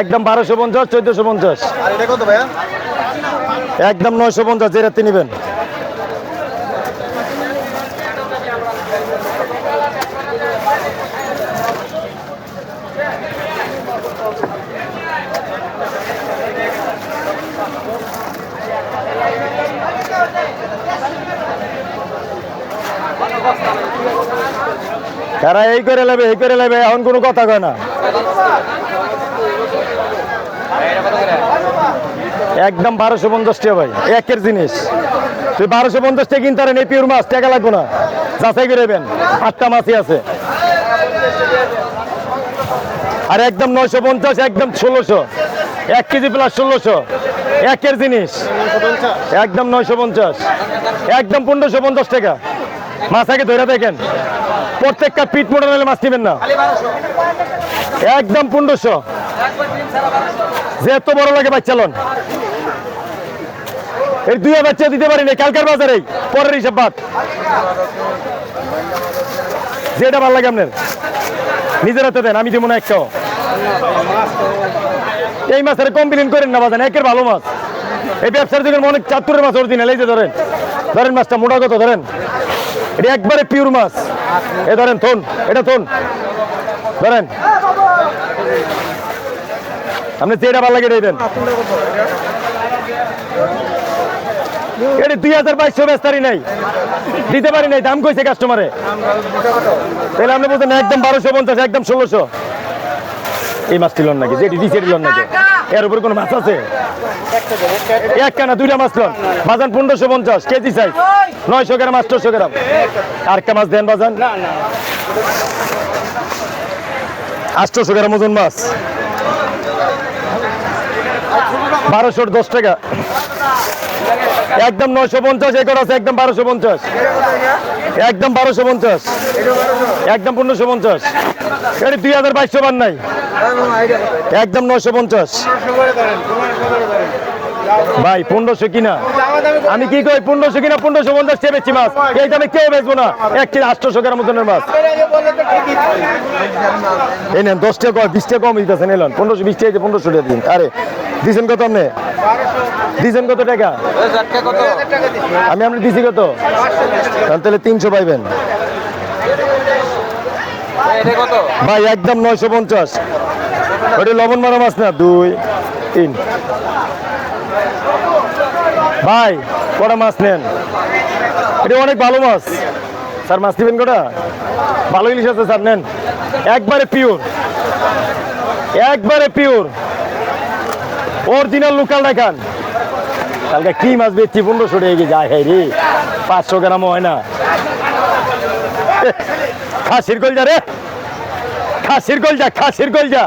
একদম বারোশো পঞ্চাশ চোদ্দশো পঞ্চাশ। একদম নয়শো পঞ্চাশ যে রাতে নেবেন। তারা এই করে নেবে এই করে নেবে এখন কোনো কথা কয় না। একদম বারোশো পঞ্চাশ টাকা ভাই, একের জিনিস। তুই বারোশো পঞ্চাশ টাকা কিনতে পারেন, এই পিওর মাছ, টাকা লাগবো না। যাচাই করে নেবেন, আটটা মাছই আছে। আর একদম নয়শো পঞ্চাশ, একদম ষোলোশো। এক কেজি প্লাস ষোলোশো। একের জিনিস। একদম নয়শো পঞ্চাশ। একদম পনেরোশো পঞ্চাশ টাকা। মাছ আগে ধরে দেখেন। প্রত্যেকটা পিট মোটা নিলে মাছ নেবেন না। একদম পনেরোশো। যে এত বড় লাগে বাচ্চালন এই দুই বাচ্চা দিতে পারি না কালকার বাজারে পরের হিসাব বাদ। যেটা ভালো লাগে আপনার। নিজের হাতে দেন, আমি দেবো না একটাও। এই মাছের কমপ্লেন করেন না বাজান, একের ভালো মাছ। এই ব্যবসার দিকে অনেক চাতুরের মাছ অরিজিনাল এই যে ধরেন। ধরেন মাছটা মোটা কত, ধরেন। এটা একবারে পিওর মাছ। এ ধরেন, থন, এটা থন। ধরেন। আপনি যেটা ভালো লাগে এটাই দেন। এটা দুই হাজার বাইশশো বেস্তারি নাই। দিতে পারি নাই, দাম কইছে কাস্টমারে তাহলে আপনি বলছেন একদম বারোশো পঞ্চাশ, একদম ষোলোশো। এই মাছটি লন নাকি? দিছে এটি লন নাকি? এর উপর কোনো মাছ আছে? একটা না দুইটা মাছ লন। বাজান পনেরোশো পঞ্চাশ, কেজি সাইজ নয়শো গ্রাম, আটশোশো গ্রাম। আর মাছ দেন বাজান। আটশোশো গ্রাম ওজন মাছ। বারোশো দশ টাকা। একদম নয়শো পঞ্চাশ একর আছে, একদম বারোশো পঞ্চাশ। একদম বারোশো পঞ্চাশ। একদম পনেরোশো পঞ্চাশ। এটা দুই হাজার বাইশশো বার নাই একদম নয়শো পঞ্চাশ। ভাই, পনেরোশো কিনা? আমি কি কই, পনেরোশো কিনা, পনেরোশো পঞ্চাশ বেচছি মাছ? এই দামে কেউ বেচবো না। এক কিলো আটশোশো গ্রাম ওজনের মাছ। এই নেন, দশ টাকা বিশ টাকা কম দিতেছেন এলেন পনেরোশো, বিশ টাকা পনেরোশো টাকা দিন। আরে, দিছেন কত আপনি? দিছেন কত টাকা? আমি আপনি দিছি কত? তাহলে তিনশো পাইবেন। ভাই, একদম নয়শো পঞ্চাশ। ওটা লবণ মারা মাছ না? দুই, তিন। ভাই, কটা মাছ নেন? এটা অনেক ভালো মাছ। স্যার, মাছ নেবেন কটা? ভালো ইলিশ আছে, স্যার, নেন। একবারে পিওর একবারে পিওর অরিজিনাল লোকাল দেখান। কালকে কি মাছ বেচছি? পনেরোশো টাকা কেজি। যায় রে, পাঁচশো গ্রামও হয় না। খাসির কলজা রে। খাসির কলজা খাসির কলজা